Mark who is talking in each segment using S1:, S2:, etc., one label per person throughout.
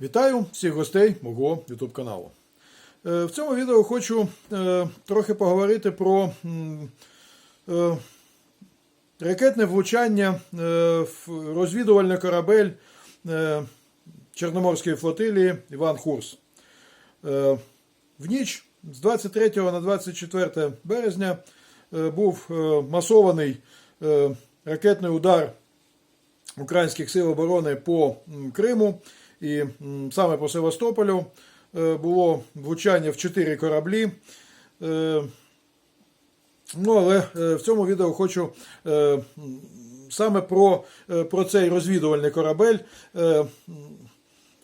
S1: Вітаю всіх гостей мого YouTube каналу. Е, В цьому відео хочу е, трохи поговорити про е, ракетне влучання в розвідувальний корабель Чорноморської флотилії Іван Хурс. В ніч з 23 на 24 березня був масований ракетний удар українських сил оборони по Криму і саме по Севастополю е, було влучання в чотири кораблі. Е, Ну, але е, в цьому відео хочу саме про, про цей розвідувальний корабель.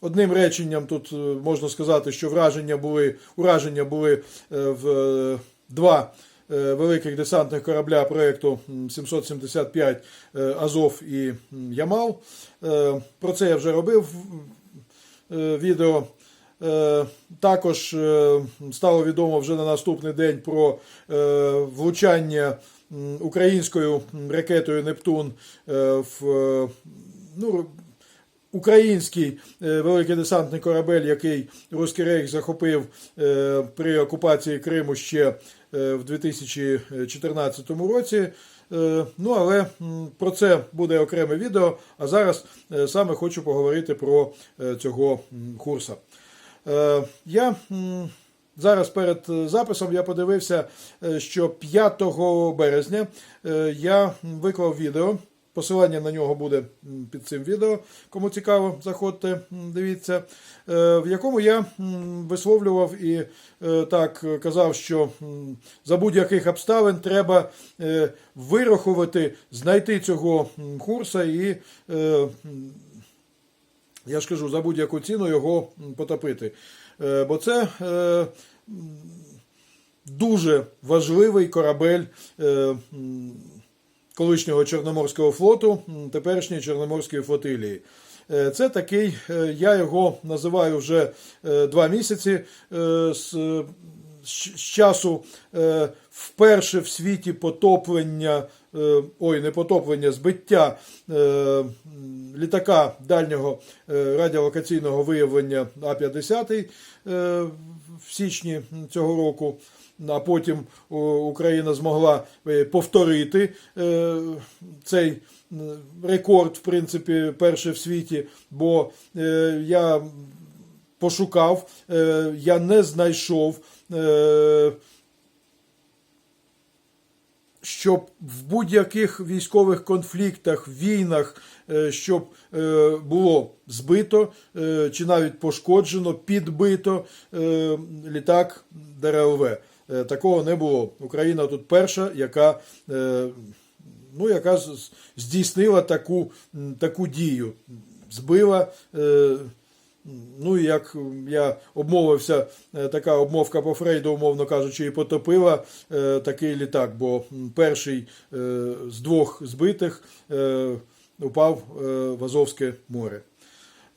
S1: Одним реченням тут можна сказати, що враження були, ураження були в два великих десантних корабля проєкту 775 е, Азов і Ямал. Про це я вже робив відео. Е, Також е, стало відомо вже на наступний день про е, влучання українською ракетою Нептун е, в е, ну, український е, великий десантний корабель, який Руський Рейх захопив е, при окупації Криму ще е, в 2014 році. Ну, але про це буде окреме відео. А зараз саме хочу поговорити про цього курса. Я зараз перед записом я подивився, що 5 березня я виклав відео. Посилання на нього буде під цим відео. Кому цікаво, заходьте, дивіться, е, в якому я висловлював і е, так казав, що за будь-яких обставин треба е, вирахувати, знайти цього курса і я ж кажу, за будь-яку ціну його потопити. Бо це дуже важливий корабель колишнього Чорноморського флоту, теперішньої Чорноморської флотилії. Е, Це такий, е, я його називаю вже е, два місяці з часу вперше в світі потоплення, ой, не потоплення, збиття літака дальнього радіолокаційного виявлення А-50 е, в січні цього року. А потім Україна змогла е, повторити е, цей рекорд, в принципі, перший в світі, бо е, я пошукав, е, я не знайшов. е, Щоб в будь-яких військових конфліктах, війнах, е, щоб е, було збито е, чи навіть пошкоджено, підбито е, літак ДРЛВ. Е, Такого не було. Україна тут перша, яка, е, ну, яка здійснила таку, таку дію. Збила. е, Ну, як я обмовився, така обмовка по Фрейду, умовно кажучи, і потопила е, такий літак, бо перший е, з двох збитих е, упав е, в Азовське море.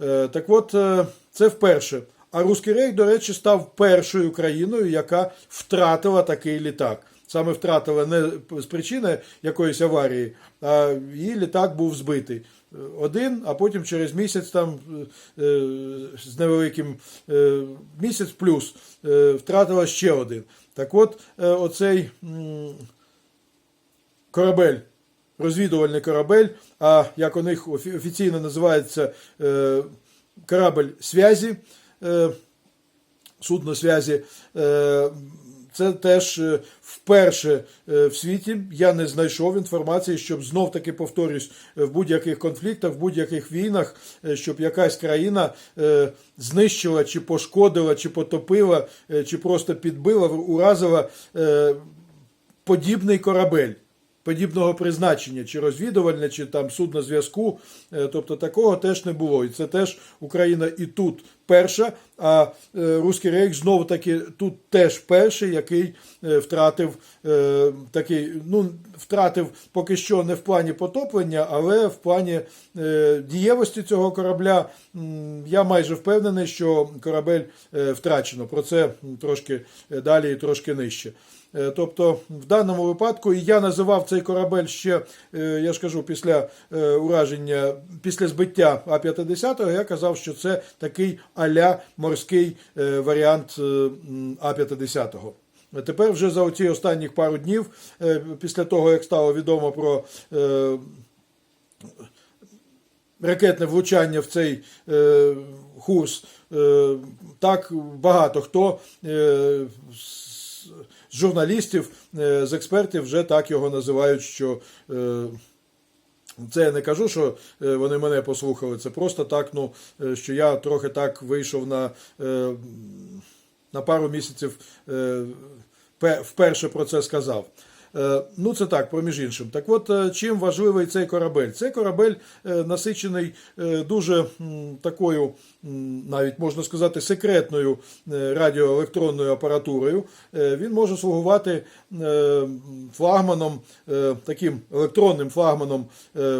S1: Е, так от, е, це вперше. А Руський Рейх, до речі, став першою країною, яка втратила такий літак. Саме втратила не з причини якоїсь аварії, а її літак був збитий. Один, а потім через місяць там е, з невеликим е, місяць плюс е, втратила ще один. Так от, оцей корабель, розвідувальний корабель, а як у них офіційно називається корабль связі, судно связі. Е, це теж е, вперше е, в світі я не знайшов інформації, щоб знов таки повторюсь е, в будь-яких конфліктах, в будь-яких війнах, е, щоб якась країна е, знищила чи пошкодила, чи потопила, е, чи просто підбила, уразила е, подібний корабель. Подібного призначення, чи розвідувальне, чи там судно зв'язку. Е, Тобто такого теж не було. І це теж Україна і тут перша, а е, Руський Рейх знову таки тут теж перший, який е, втратив такий, ну, втратив поки що не в плані потоплення, але в плані дієвості цього корабля. Я майже впевнений, що корабель втрачено. Про це трошки далі і трошки нижче. Е, Тобто, в даному випадку і я називав цей корабель ще, е, я ж кажу, після е, ураження, після збиття А-50, я казав, що це такий аля морський варіант е, А-50. Тепер вже за оці останніх пару днів, після того, як стало відомо про ракетне влучання в цей е, курс, е, так багато хто е, з журналістів, е, з експертів вже так його називають, що е, це я не кажу, що е, вони мене послухали. Це просто так, ну, що я трохи так вийшов на, на пару місяців вперше про це сказав. Е, Ну, це так, проміж іншим. Так от, е, чим важливий цей корабель? Цей корабель е, насичений дуже такою, навіть можна сказати, секретною радіоелектронною апаратурою. Він може слугувати флагманом, таким електронним флагманом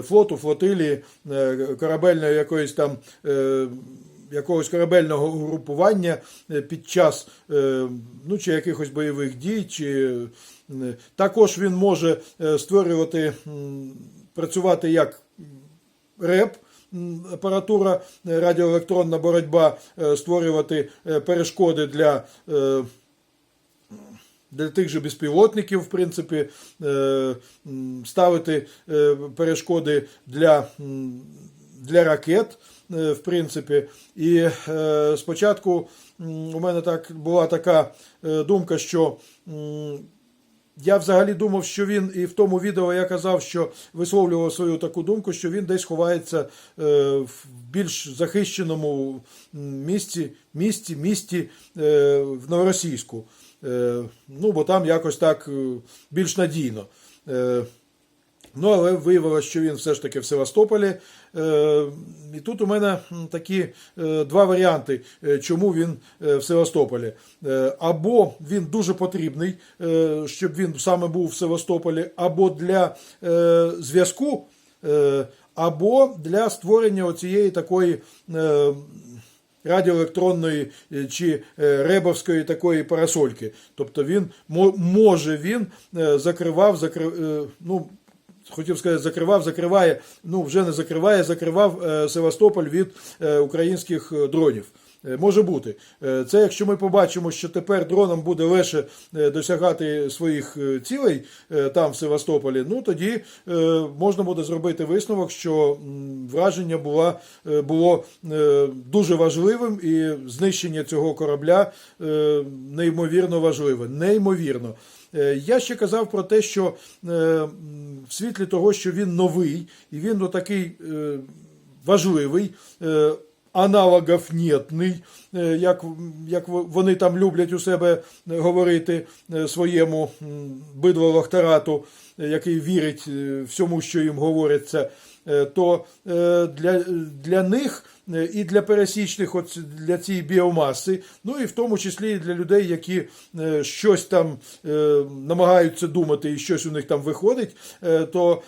S1: флоту, флотилії, корабельної якоїсь там. Якогось корабельного угрупування е, під час е, ну, чи якихось бойових дій, чи е, також він може створювати, працювати як РЕП, апаратура, радіоелектронна боротьба, створювати перешкоди для. для тих же безпілотників, в принципі, ставити перешкоди для, для ракет, в принципі. І е, спочатку у мене так була така е, думка, що я взагалі думав, що він і в тому відео я казав, що висловлював свою таку думку, що він десь ховається е, в більш захищеному місці, місті, місті е, в Новоросійську. Е, ну, бо там якось так е, більш надійно. Ну, але виявилося, що він все ж таки в Севастополі. Е, І тут у мене такі е, два варіанти, е, чому він в Севастополі. Або він дуже потрібний, щоб він саме був в Севастополі, або для зв'язку, або для створення оцієї такої. радіоелектронної чи ребовської такої парасольки. Тобто він може він закривав, закрив, ну, хотів сказати, закривав, закриває, ну вже не закриває, закривав е, Севастополь від е, українських е, дронів. Може бути. Це якщо ми побачимо, що тепер дронам буде легше досягати своїх цілей там в Севастополі, ну тоді можна буде зробити висновок, що враження була, було дуже важливим, і знищення цього корабля неймовірно важливе. Неймовірно. Е, Я ще казав про те, що е, в світлі того, що він новий і він отакий е, важливий. Аналогів нетний, як, як вони там люблять у себе говорити своєму е, який вірить всьому, що їм говориться, то е, для, для них е, і для пересічних, от для цієї біомаси, ну і в тому числі і для людей, які е, щось там е, намагаються думати і щось у них там виходить, е, то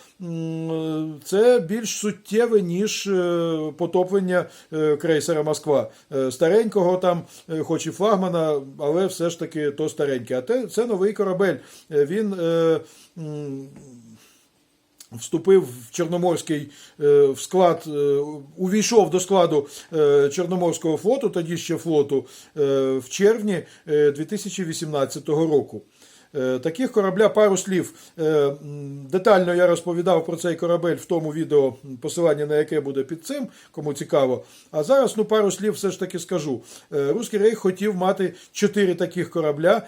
S1: це більш суттєве, ніж е, потоплення е, крейсера Москва. Е, Старенького там, е, хоч і флагмана, але все ж таки то стареньке. А те, це новий корабель. Е, Він е, вступив в Чорноморський е, в склад, е, увійшов до складу е, Чорноморського флоту, тоді ще флоту, в червні е, 2018 року. Таких корабля пару слів. Детально я розповідав про цей корабель в тому відео, посилання на яке буде під цим, кому цікаво. А зараз ну пару слів все ж таки скажу. Руський рейх хотів мати чотири таких корабля,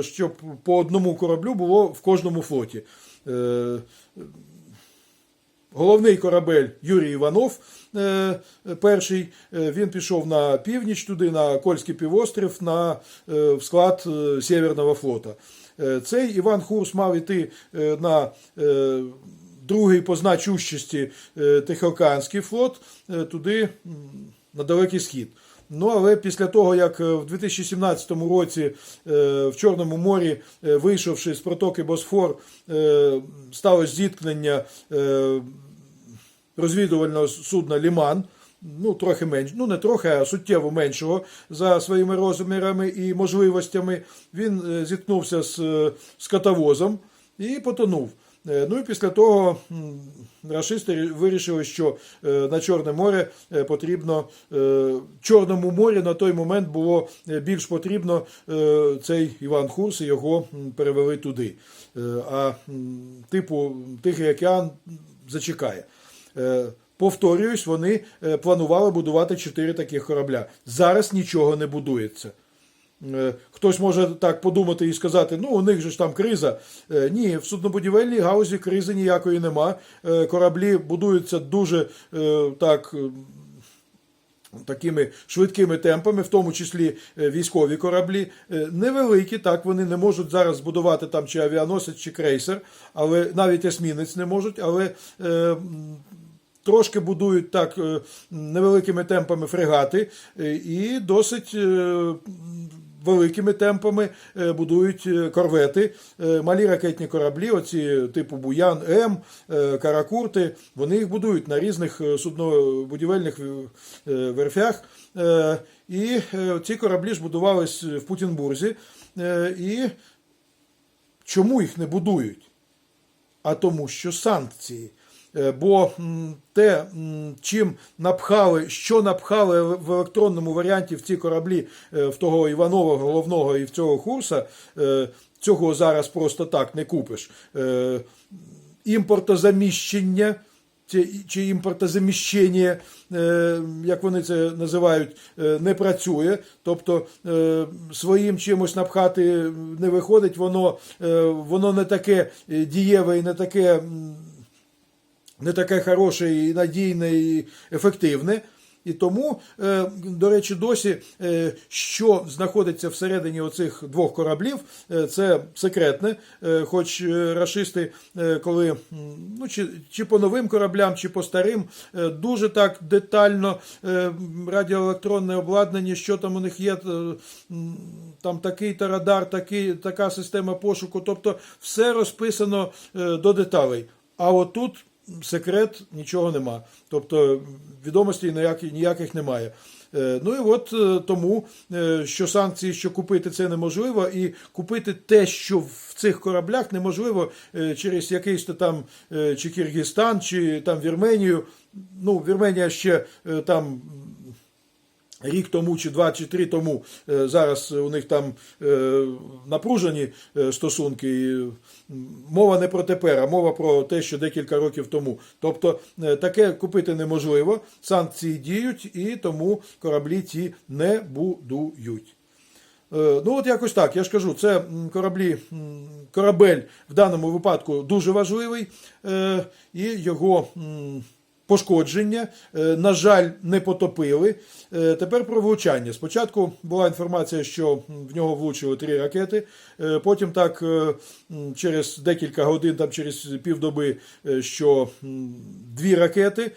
S1: щоб по одному кораблю було в кожному флоті. Головний корабель Юрій Іванов, е, перший, е, він пішов на північ туди, на Кольський півострів, на, е, склад Сєвєрного флота. Цей Іван Хурс мав іти на другий по значущості Тихоокеанський флот, туди на Далекий Схід. Ну, але після того, як е, в 2017 році е, в Чорному морі, е, вийшовши з протоки Босфор, сталося зіткнення розвідувального судна Ліман ну, трохи менш, ну не трохи, а суттєво меншого за своїми розмірами і можливостями. Він зіткнувся з е, скотовозом і потонув. Е, Ну і після того м, рашисти вирішили, що е, на Чорне море е, потрібно Чорному морі на той момент було більш потрібно цей Іван Хурс і його перевели туди. А типу Тихий океан зачекає. Повторююсь, вони планували будувати чотири таких корабля. Зараз нічого не будується. Е, Хтось може так подумати і сказати, ну у них же ж там криза. Е, Ні, в суднобудівельній гаузі кризи ніякої нема. Е, Кораблі будуються дуже так. Такими швидкими темпами, в тому числі військові кораблі, невеликі, так вони не можуть зараз збудувати там чи авіаносець, чи крейсер, але навіть есмінець не можуть, але е, трошки будують так невеликими темпами фрегати і досить е, великими темпами е, будують е, корвети, Е, малі ракетні кораблі, оці типу Буян М, Каракурти, вони їх будують на різних суднобудівельних верфях. І ці кораблі ж будувались в Путінбурзі. І чому їх не будують? а тому, що санкції. Е, Бо те, чим напхали, що напхали в електронному варіанті в ці кораблі е, в того Іванова головного і в цього Хурса, е, цього зараз просто так не купиш. Імпортозаміщення чи- імпортозаміщення, як вони це називають, не працює. Тобто своїм чимось напхати не виходить, воно, воно не таке дієве і не таке. Не таке хороше і надійне і ефективне. І тому, е, до речі, досі, е, що знаходиться всередині оцих двох кораблів, е, це секретне. Хоч рашисти, коли ну, чи, чи по новим кораблям, чи по старим, дуже так детально радіоелектронне обладнання, що там у них є, там такий-то радар, такий, така система пошуку. Тобто все розписано до деталей. А отут секрет нічого нема. Тобто відомостей ніяких, ніяких немає. Е, Ну і от е, тому, е, що санкції, що купити це неможливо, і купити те, що в цих кораблях неможливо через якийсь то там чи Киргизстан, чи там Вірменію. Ну, Вірменія ще там рік тому, чи два, чи три тому е, зараз у них там е, напружені е, стосунки. Мова не про тепер, а мова про те, що декілька років тому. Тобто таке купити неможливо, санкції діють, і тому кораблі ці не будують. Ну, от якось так. Я ж кажу, це кораблі, корабель в даному випадку дуже важливий, і його пошкодження, е, на жаль, не потопили. Е, Тепер про влучання. Спочатку була інформація, що в нього влучили три ракети. Е, Потім так через декілька годин, там через півдоби, що дві ракети.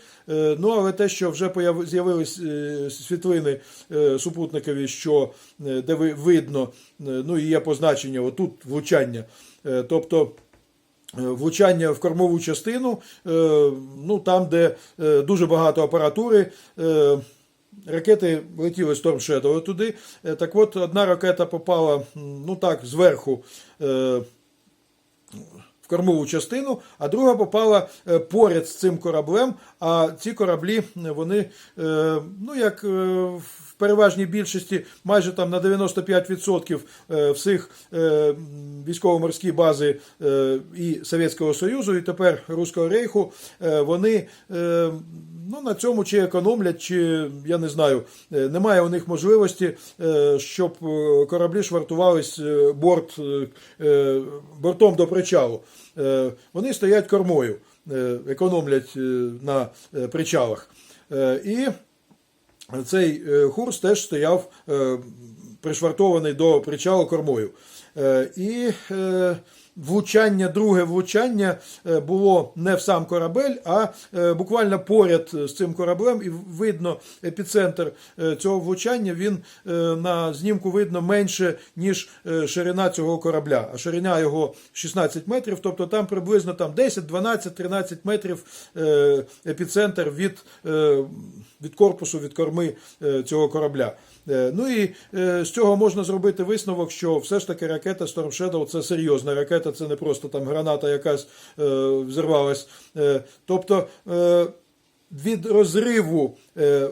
S1: Ну, але те, що вже з'явились світлини супутникові, що де видно, ну і є позначення, отут влучання. Тобто влучання в кормову частину, е, ну там, де е, дуже багато апаратури. е, Ракети летіли Storm Shadow туди. Е, Так от, одна ракета попала ну так, зверху е, в кормову частину, а друга попала е, поряд з цим кораблем. А ці кораблі, е, вони, е, ну як е, переважній більшості, майже там на 95% е, всіх е, військово-морські бази е, і Совєтського Союзу, і тепер Руського Рейху, вони ну, на цьому чи економлять, чи я не знаю, немає у них можливості, щоб кораблі швартувались борт, бортом до причалу. Вони стоять кормою, економлять на причалах. І цей курс хурс теж стояв е, пришвартований до причалу кормою. Е, І е, влучання, друге влучання е, було не в сам корабель, а е, буквально поряд з цим кораблем, і видно епіцентр е, цього влучання. Він на знімку видно менше, ніж ширина цього корабля. А ширина його 16 метрів, тобто там приблизно там 10, 12, 13 метрів епіцентр від, від корпусу, від корми цього корабля. Ну і з цього можна зробити висновок, що все ж таки ракета Storm Shadow це серйозна ракета, це не просто там граната якась е, взірвалась. Е, тобто е, від розриву е,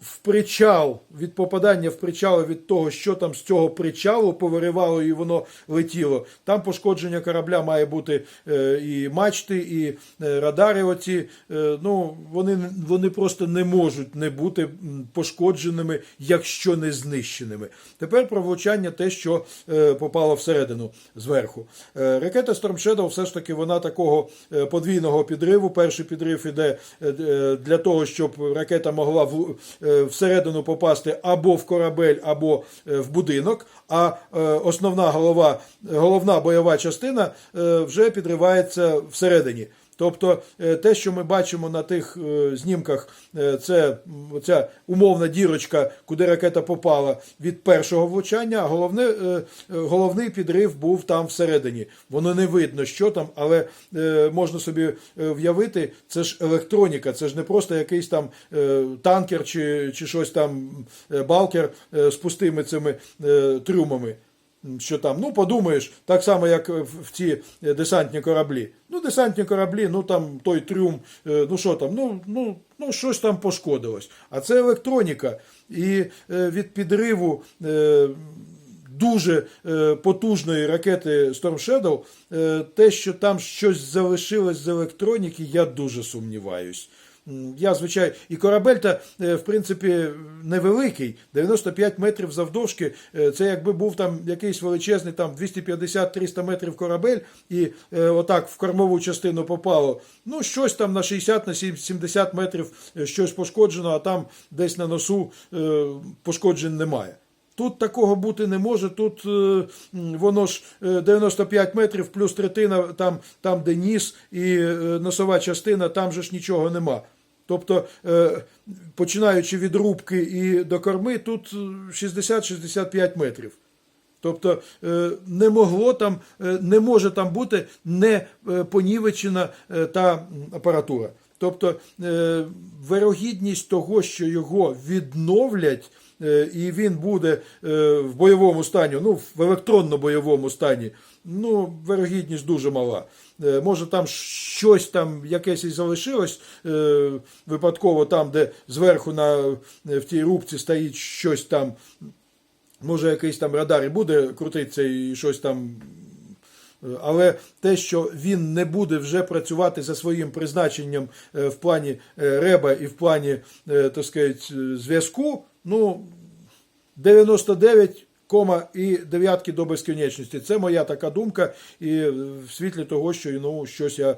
S1: в причал, від попадання в причал, від того, що там з цього причалу повиривало і воно летіло. Там пошкодження корабля має бути е, і мачти, і е, радари. Оці, е, ну, вони, вони просто не можуть не бути пошкодженими, якщо не знищеними. Тепер про влучання те, що е, попало всередину зверху. Е, ракета Storm все ж таки вона такого е, подвійного підриву. Перший підрив іде е, е, для того, щоб ракета могла в, е, всередину попасти або в корабель, або е, в будинок. А е, основна голова, головна бойова частина е, вже підривається всередині. Тобто е, те, що ми бачимо на тих е, знімках, е, це ця умовна дірочка, куди ракета попала від першого влучання, а головне, головний підрив був там всередині. Воно не видно, що там, але можна собі в'явити, це ж електроніка, це ж не просто якийсь там танкер чи, чи щось там балкер з пустими цими трюмами що там, ну подумаєш, так само, як в в ці е, десантні кораблі. Ну, десантні кораблі, ну там той трюм, е, ну що там, ну, ну, ну щось там пошкодилось. А це електроніка. І е, від підриву. е, Дуже е, потужної ракети Storm Shadow, е, те, що там щось залишилось з електроніки, я дуже сумніваюсь. Я, звичайно, і корабель та е, в принципі невеликий, 95 метрів завдовжки. Е, Це якби був там якийсь величезний там 250-300 метрів корабель, і е, отак в кормову частину попало. Ну, щось там на 60 на 70 метрів щось пошкоджено, а там десь на носу пошкоджень немає. Тут такого бути не може. Тут е, воно ж е, 95 метрів плюс третина, там, там де ніс і е, носова частина, там же ж нічого нема. Тобто, е, починаючи від рубки і до корми, тут е, 60-65 метрів. Тобто е, не могло там, е, не може там бути не е, понівечена е, та апаратура. Тобто е, вирогідність того, що його відновлять, е, і він буде е, в бойовому стані, ну в електронно-бойовому стані, ну вирогідність дуже мала. Е, Може там щось там якесь і залишилось е, випадково там, де зверху на, в тій рубці стоїть щось там може якийсь там радар і буде крутитися і щось там. Е, Але те, що він не буде вже працювати за своїм призначенням е, в плані е, реба і в плані, е, так сказати, е, зв'язку, ну 99 кома і дев'ятки до безкінечності. Це моя така думка, і в світлі того, що ну, щось я е,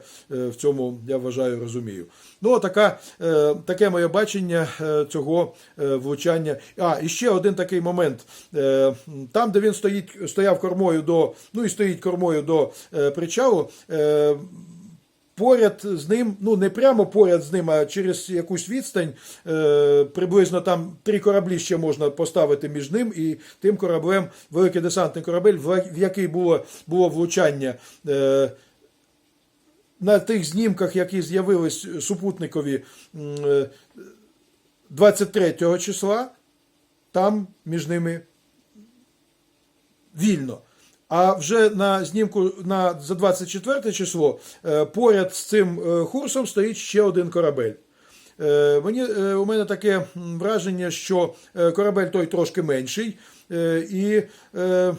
S1: в цьому я вважаю розумію. Ну, така, е, таке моє бачення е, цього влучання. А, і ще один такий момент. Там, де він стоїть, стояв кормою до, ну і стоїть кормою до причалу. Поряд з ним, ну не прямо поряд з ним, а через якусь відстань, е, приблизно там три кораблі ще можна поставити між ним і тим кораблем, великий десантний корабель, в, який було, було влучання. Е, на тих знімках, які з'явились супутникові м, е, 23 числа, там між ними вільно. А вже на знімку на, за 24 число е, поряд з цим е, курсом стоїть ще один корабель. Е, Мені, е, у мене таке враження, що е, корабель той трошки менший, е, і е,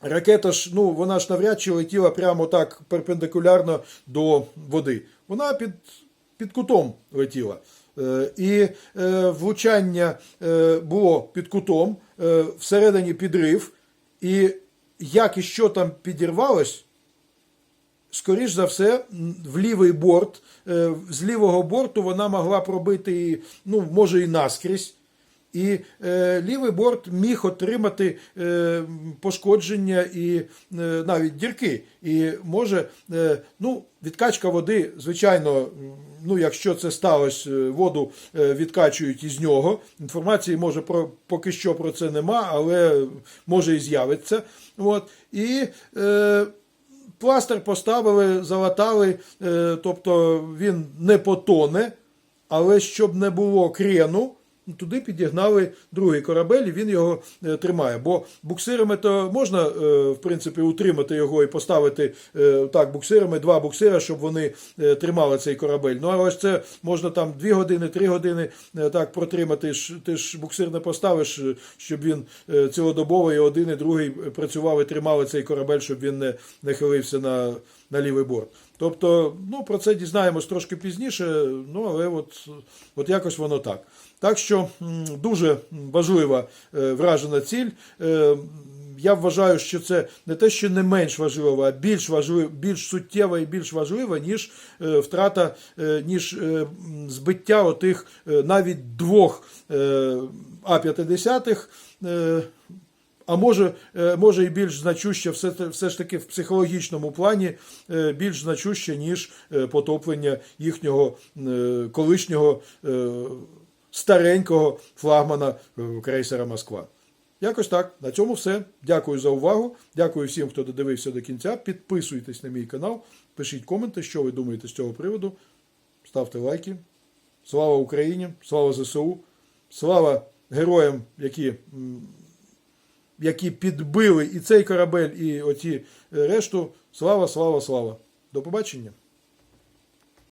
S1: ракета ж, ну, вона ж навряд чи летіла прямо так перпендикулярно до води. Вона під, під кутом летіла. Е, І е, влучання е, було під кутом, е, всередині підрив, і як і що там підірвалось, скоріш за все, в лівий борт, е, з лівого борту вона могла пробити, ну, може, і наскрізь. І е, лівий борт міг отримати е, пошкодження і е, навіть дірки. І може, е, ну, відкачка води, звичайно, ну, якщо це сталося, е, воду е, відкачують із нього. Інформації може про поки що про це нема, але може і з'явиться. От. І е, пластир поставили, залатали, е, тобто він не потоне, але щоб не було крену, ну, туди підігнали другий корабель, і він його е, тримає. Бо буксирами то можна, е, в принципі, утримати його і поставити е, так, буксирами, два буксира, щоб вони тримали цей корабель. Ну, а ось це можна там 2 години, 3 години так протримати. Ти ж буксир не поставиш, щоб він цілодобово і один, і другий працював і тримали цей корабель, щоб він не, не хилився на, на лівий борт. Тобто, ну, про це дізнаємось трошки пізніше, ну, але от, от якось воно так. Так що дуже важлива е, вражена ціль. Е, Я вважаю, що це не те, що не менш важливо, а більш важлива, більш суттєва і більш важлива, ніж е, втрата, ніж збиття отих навіть двох е, А-50. Е, а може, може і більш значуще, все, все ж таки в психологічному плані, більш значуще, ніж потоплення їхнього колишнього старенького флагмана е, крейсера Москва. Якось так. На цьому все. Дякую за увагу. Дякую всім, хто додивився до кінця. Підписуйтесь на мій канал, пишіть коменти, що ви думаєте з цього приводу. Ставте лайки. Слава Україні! Слава ЗСУ! Слава героям, які які підбили і цей корабель, і оті е, решту. Слава, слава, слава. До побачення.